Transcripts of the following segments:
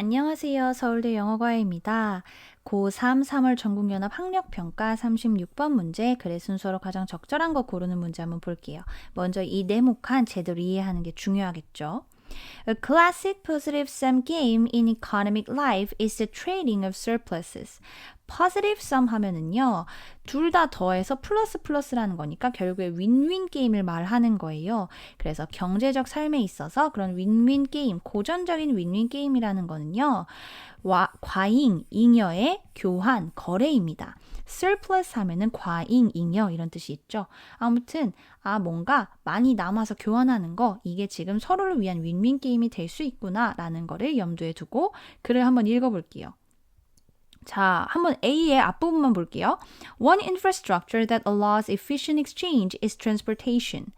안녕하세요. 서울대 영어과외입니다. 고3 3월 전국연합 학력평가 36번 문제 글의 순서로 가장 적절한 거 고르는 문제 한번 볼게요. 먼저 이 네모칸 제대로 이해하는 게 중요하겠죠. A classic positive sum game in economic life is the trading of surpluses. Positive sum 하면은요, 둘 다 더해서 플러스 플러스라는 거니까 결국에 윈윈 게임을 말하는 거예요. 그래서 경제적 삶에 있어서 그런 윈윈 게임, 고전적인 윈윈 게임이라는 거는요, 와, 과잉, 잉여의 교환, 거래입니다. surplus 하면은 과잉, 잉여 이런 뜻이 있죠. 아무튼 아 뭔가 많이 남아서 교환하는 거 이게 지금 서로를 위한 윈윈 게임이 될 수 있구나라는 거를 염두에 두고 글을 한번 읽어볼게요. 자, 한번 A의 앞부분만 볼게요. One infrastructure that allows efficient exchange is transportation.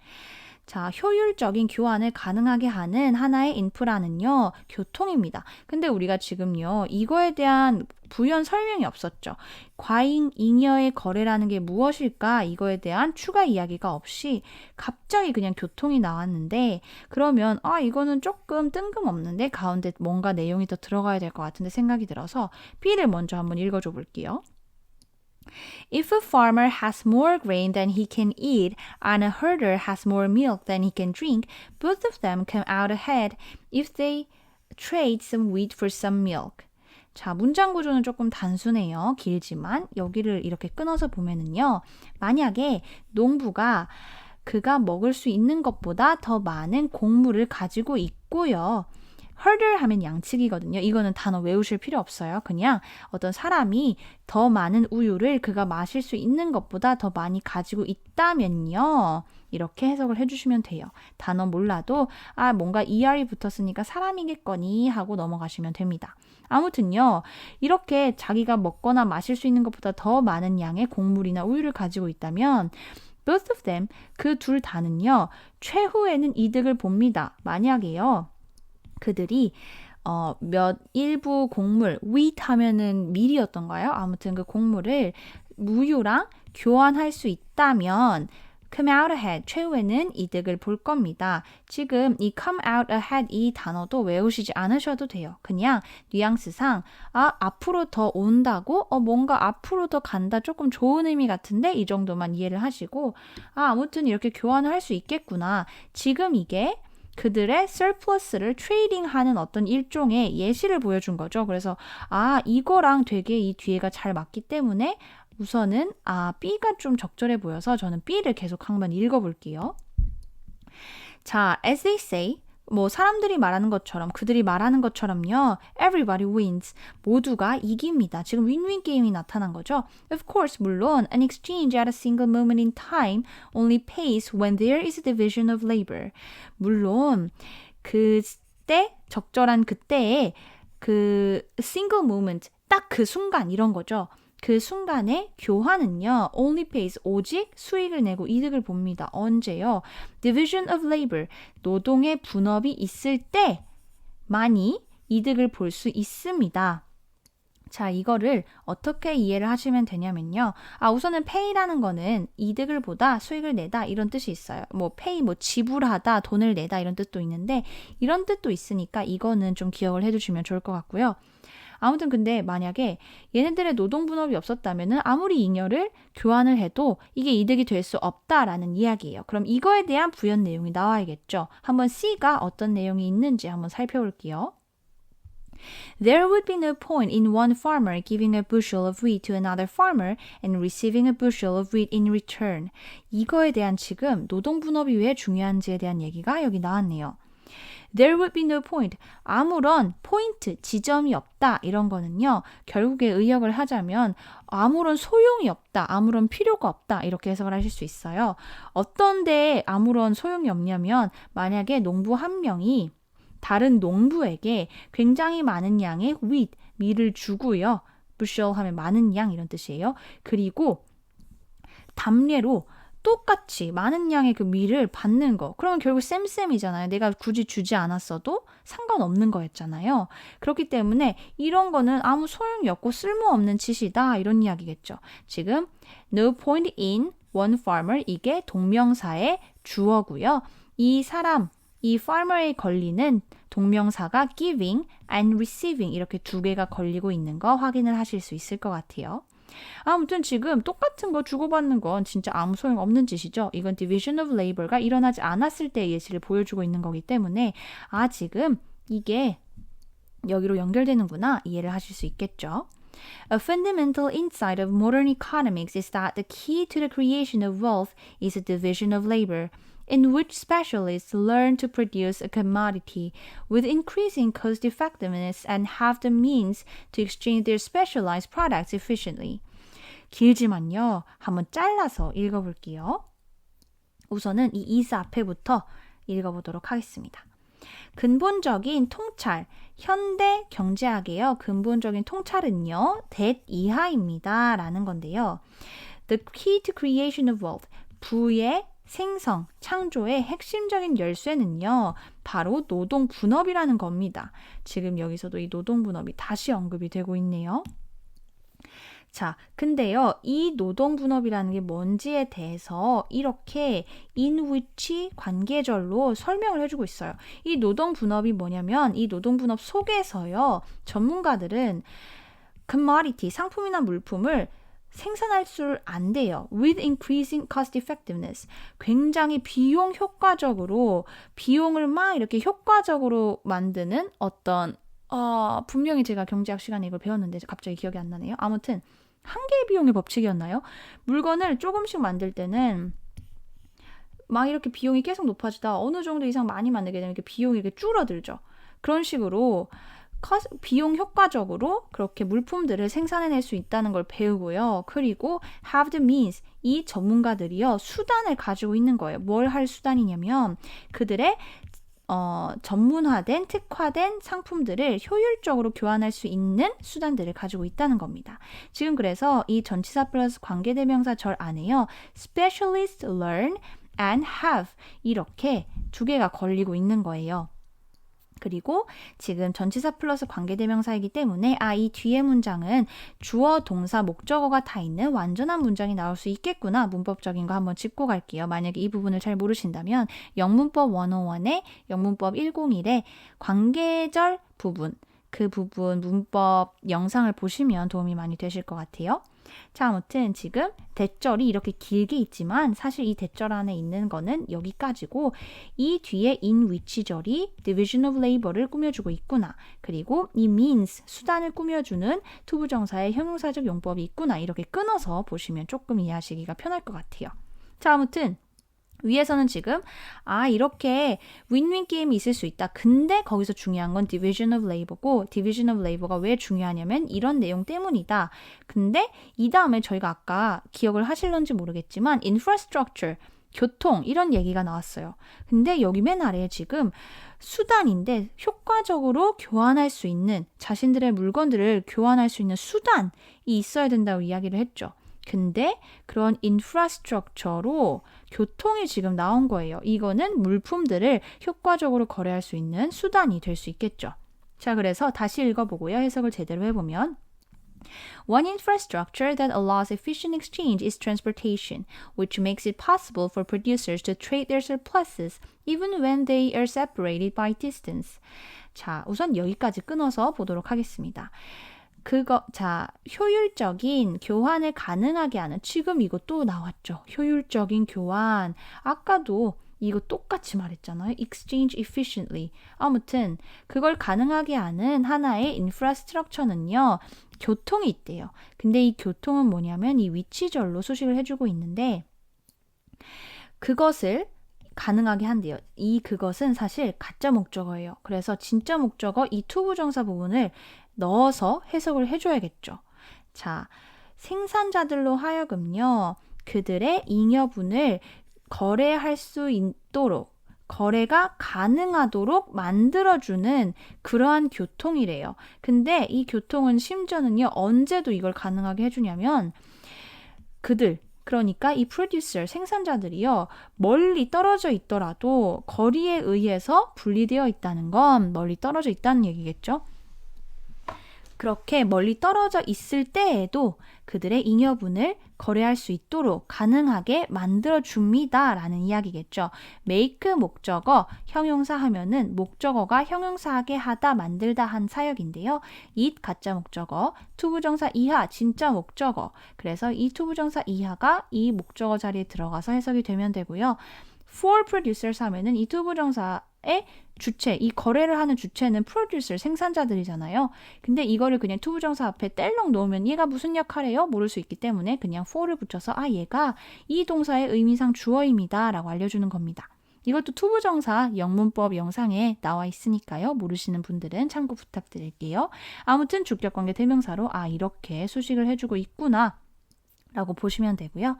자, 효율적인 교환을 가능하게 하는 하나의 인프라는요, 교통입니다. 근데 우리가 지금요, 이거에 대한 부연 설명이 없었죠. 과잉 잉여의 거래라는 게 무엇일까? 이거에 대한 추가 이야기가 없이 갑자기 그냥 교통이 나왔는데, 그러면, 아, 이거는 조금 뜬금없는데, 가운데 뭔가 내용이 더 들어가야 될 것 같은데 생각이 들어서 B를 먼저 한번 읽어줘 볼게요. If a farmer has more grain than he can eat and a herder has more milk than he can drink, both of them come out ahead if they trade some wheat for some milk. 자, 문장 구조는 조금 단순해요. 길지만 여기를 이렇게 끊어서 보면은요. 만약에 농부가 그가 먹을 수 있는 것보다 더 많은 곡물을 가지고 있고요. Herder 하면 양측이거든요. 이거는 단어 외우실 필요 없어요. 그냥 어떤 사람이 더 많은 우유를 그가 마실 수 있는 것보다 더 많이 가지고 있다면요. 이렇게 해석을 해주시면 돼요. 단어 몰라도 아 뭔가 er이 붙었으니까 사람이겠거니 하고 넘어가시면 됩니다. 아무튼요, 이렇게 자기가 먹거나 마실 수 있는 것보다 더 많은 양의 곡물이나 우유를 가지고 있다면 both of them 그 둘 다는요 최후에는 이득을 봅니다. 만약에요. 그들이 어, 몇 일부 곡물, wheat 하면은 밀이었던가요? 아무튼 그 곡물을 무유랑 교환할 수 있다면 come out ahead 최후에는 이득을 볼 겁니다. 지금 이 come out ahead 이 단어도 외우시지 않으셔도 돼요. 그냥 뉘앙스상 아 앞으로 더 온다고 어 뭔가 앞으로 더 간다 조금 좋은 의미 같은데 이 정도만 이해를 하시고 아 아무튼 이렇게 교환을 할 수 있겠구나. 지금 이게 그들의 surplus를 트레이딩하는 어떤 일종의 예시를 보여준 거죠. 그래서 아 이거랑 되게 이 뒤에가 잘 맞기 때문에 우선은 아 B가 좀 적절해 보여서 저는 B를 계속 한번 읽어볼게요. 자, as they say, 뭐 사람들이 말하는 것처럼 그들이 말하는 것처럼요. Everybody wins. 모두가 이깁니다. 지금 윈윈 게임이 나타난 거죠. Of course, 물론 an exchange at a single moment in time only pays when there is a division of labor. 물론 그때 적절한 그때에 그 single moment 딱 그 순간 이런 거죠. 그 순간에 교환은요, only pays, 오직 수익을 내고 이득을 봅니다. 언제요? division of labor, 노동의 분업이 있을 때 많이 이득을 볼 수 있습니다. 자, 이거를 어떻게 이해를 하시면 되냐면요. 아, 우선은 pay라는 거는 이득을 보다 수익을 내다 이런 뜻이 있어요. 뭐 pay 뭐 지불하다, 돈을 내다 이런 뜻도 있는데 이런 뜻도 있으니까 이거는 좀 기억을 해 두시면 좋을 것 같고요. 아무튼 근데 만약에 얘네들의 노동 분업이 없었다면은 아무리 잉여를 교환을 해도 이게 이득이 될 수 없다라는 이야기예요. 그럼 이거에 대한 부연 내용이 나와야겠죠. 한번 C가 어떤 내용이 있는지 한번 살펴볼게요. There would be no point in one farmer giving a bushel of wheat to another farmer and receiving a bushel of wheat in return. 이거에 대한 지금 노동 분업이 왜 중요한지에 대한 얘기가 여기 나왔네요. There would be no point. 아무런 포인트, 지점이 없다. 이런 거는요. 결국에 의역을 하자면 아무런 소용이 없다. 아무런 필요가 없다. 이렇게 해석을 하실 수 있어요. 어떤 데에 아무런 소용이 없냐면 만약에 농부 한 명이 다른 농부에게 굉장히 많은 양의 wheat, 밀을 주고요. bushel 하면 많은 양 이런 뜻이에요. 그리고 담례로 똑같이 많은 양의 그 밀을 받는 거. 그러면 결국 쌤쌤이잖아요. 내가 굳이 주지 않았어도 상관없는 거였잖아요. 그렇기 때문에 이런 거는 아무 소용이 없고 쓸모없는 짓이다. 이런 이야기겠죠. 지금 no point in one farmer 이게 동명사의 주어고요. 이 사람, 이 farmer에 걸리는 동명사가 giving and receiving 이렇게 두 개가 걸리고 있는 거 확인을 하실 수 있을 것 같아요. 아무튼 지금 똑같은 거 주고받는 건 진짜 아무 소용 없는 짓이죠. 이건 division of labor가 일어나지 않았을 때 예시를 보여주고 있는 거기 때문에 아 지금 이게 여기로 연결되는구나 이해를 하실 수 있겠죠. A fundamental insight of modern economics is that the key to the creation of wealth is a division of labor, in which specialists learn to produce a commodity with increasing cost effectiveness and have the means to exchange their specialized products efficiently. 길지만요. 한번 잘라서 읽어볼게요. 우선은 이 is 앞에부터 읽어보도록 하겠습니다. 근본적인 통찰, 현대 경제학에요. 근본적인 통찰은요, that 이하입니다. 라는 건데요. The key to creation of wealth, 부의 생성, 창조의 핵심적인 열쇠는요, 바로 노동 분업이라는 겁니다. 지금 여기서도 이 노동 분업이 다시 언급이 되고 있네요. 자, 근데요, 이 노동 분업이라는 게 뭔지에 대해서 이렇게 which 관계절로 설명을 해주고 있어요. 이 노동 분업이 뭐냐면 이 노동 분업 속에서요, 전문가들은 commodity, 상품이나 물품을 생산할 수안 돼요. With increasing cost effectiveness. 굉장히 비용 효과적으로, 비용을 막 이렇게 효과적으로 만드는 어떤 어, 분명히 제가 경제학 시간에 이걸 배웠는데 갑자기 기억이 안 나네요. 아무튼 한계의 비용의 법칙이었나요? 물건을 조금씩 만들 때는 막 이렇게 비용이 계속 높아지다 어느 정도 이상 많이 만들게 되면 이렇게 비용이 이렇게 줄어들죠. 그런 식으로 비용 효과적으로 그렇게 물품들을 생산해낼 수 있다는 걸 배우고요. 그리고 have the means 이 전문가들이요 수단을 가지고 있는 거예요. 뭘 할 수단이냐면 그들의 어, 전문화된 특화된 상품들을 효율적으로 교환할 수 있는 수단들을 가지고 있다는 겁니다. 지금 그래서 이 전치사 플러스 관계대명사 절 안에요. specialist learn and have 이렇게 두 개가 걸리고 있는 거예요. 그리고 지금 전치사 플러스 관계대명사이기 때문에 아, 이 뒤에 문장은 주어, 동사, 목적어가 다 있는 완전한 문장이 나올 수 있겠구나. 문법적인 거 한번 짚고 갈게요. 만약에 이 부분을 잘 모르신다면 영문법 101의 영문법 101의 관계절 부분 그 부분 문법 영상을 보시면 도움이 많이 되실 것 같아요. 자, 아무튼 지금 대절이 이렇게 길게 있지만 사실 이 대절 안에 있는 거는 여기까지고 이 뒤에 in which절이 division of labor를 꾸며주고 있구나. 그리고 이 means 수단을 꾸며주는 투부정사의 형용사적 용법이 있구나. 이렇게 끊어서 보시면 조금 이해하시기가 편할 것 같아요. 자, 아무튼 위에서는 지금 아 이렇게 윈윈 게임이 있을 수 있다. 근데 거기서 중요한 건 division of labor고 division of labor가 왜 중요하냐면 이런 내용 때문이다. 근데 이 다음에 저희가 아까 기억을 하실런지 모르겠지만 infrastructure 교통 이런 얘기가 나왔어요. 근데 여기 맨 아래에 지금 수단인데 효과적으로 교환할 수 있는 자신들의 물건들을 교환할 수 있는 수단이 있어야 된다고 이야기를 했죠. 근데 그런 인프라스트럭처로 교통이 지금 나온 거예요. 이거는 물품들을 효과적으로 거래할 수 있는 수단이 될 수 있겠죠. 자, 그래서 다시 읽어보고요. 해석을 제대로 해보면 One infrastructure that allows efficient exchange is transportation, which makes it possible for producers to trade their surpluses even when they are separated by distance. 자, 우선 여기까지 끊어서 보도록 하겠습니다. 그거 자 효율적인 교환을 가능하게 하는 지금 또 나왔죠. 효율적인 교환 아까도 이거 똑같이 말했잖아요. exchange efficiently. 아무튼 그걸 가능하게 하는 하나의 인프라스트럭처는요. 교통이 있대요. 근데 이 교통은 뭐냐면 이 위치절로 소식을 해주고 있는데 그것을 가능하게 한대요. 이 그것은 사실 가짜 목적어예요. 그래서 진짜 목적어 이 투부정사 부분을 넣어서 해석을 해줘야겠죠. 자, 생산자들로 하여금요, 그들의 잉여분을 거래할 수 있도록 거래가 가능하도록 만들어주는 그러한 교통이래요. 근데 이 교통은 심지어는요, 언제도 이걸 가능하게 해주냐면, 그들, 그러니까 이 프로듀서, 생산자들이요, 멀리 떨어져 있더라도 거리에 의해서 분리되어 있다는 건 멀리 떨어져 있다는 얘기겠죠? 그렇게 멀리 떨어져 있을 때에도 그들의 잉여분을 거래할 수 있도록 가능하게 만들어 줍니다 라는 이야기겠죠. make 목적어, 형용사 하면은 목적어가 형용사하게 하다, 만들다 한 사역인데요. it 가짜 목적어, 투부정사 이하 진짜 목적어. 그래서 이 투부정사 이하가 이 목적어 자리에 들어가서 해석이 되면 되고요. for producers 하면은 이 투부정사 의 주체, 이 거래를 하는 주체는 producer, 생산자들이잖아요. 근데 이거를 그냥 투부정사 앞에 뗄렁 놓으면 얘가 무슨 역할이에요? 모를 수 있기 때문에 그냥 for를 붙여서 아 얘가 이 동사의 의미상 주어입니다 라고 알려주는 겁니다. 이것도 투부정사 영문법 영상에 나와 있으니까요. 모르시는 분들은 참고 부탁드릴게요. 아무튼 주격관계 대명사로 아 이렇게 수식을 해주고 있구나. 라고 보시면 되고요.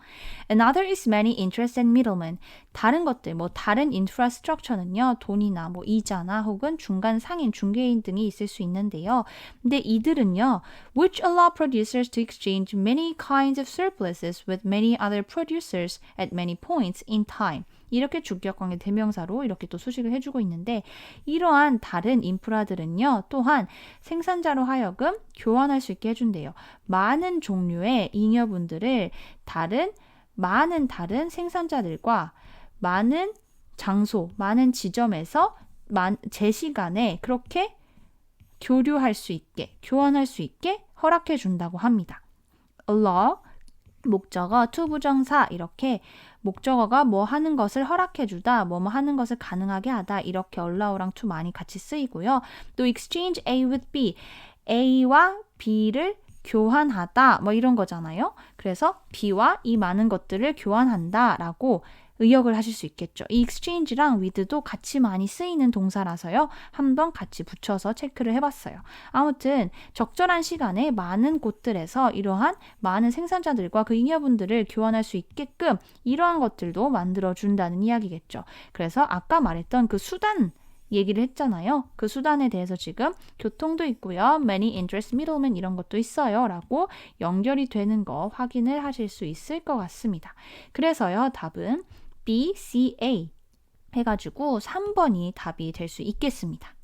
Another is many interest and middlemen. 다른 것들, 뭐 다른 인프라스트럭처는요, 돈이나 뭐 이자나 혹은 중간 상인, 중개인 등이 있을 수 있는데요. 근데 이들은요, which allow producers to exchange many kinds of surpluses with many other producers at many points in time. 이렇게 주격관계 대명사로 이렇게 또 수식을 해주고 있는데 이러한 다른 인프라들은요 또한 생산자로 하여금 교환할 수 있게 해준대요. 많은 종류의 잉여분들을 다른 많은 다른 생산자들과 많은 장소, 많은 지점에서 제 시간에 그렇게 교류할 수 있게, 교환할 수 있게 허락해 준다고 합니다. allow 목적어, 투부정사 이렇게 목적어가 뭐 하는 것을 허락해 주다, 뭐 뭐 하는 것을 가능하게 하다 이렇게 allow랑 to 많이 같이 쓰이고요. 또 exchange A with B, A와 B를 교환하다 뭐 이런 거잖아요. 그래서 B와 이 많은 것들을 교환한다라고 의역을 하실 수 있겠죠. 이 exchange랑 with도 같이 많이 쓰이는 동사라서요. 한번 같이 붙여서 체크를 해봤어요. 아무튼 적절한 시간에 많은 곳들에서 이러한 많은 생산자들과 그 잉여분들을 교환할 수 있게끔 이러한 것들도 만들어준다는 이야기겠죠. 그래서 아까 말했던 그 수단 얘기를 했잖아요. 그 수단에 대해서 지금 교통도 있고요. many interest middlemen 이런 것도 있어요. 라고 연결이 되는 거 확인을 하실 수 있을 것 같습니다. 그래서요. 답은 B, C, A 해가지고 3번이 답이 될 수 있겠습니다.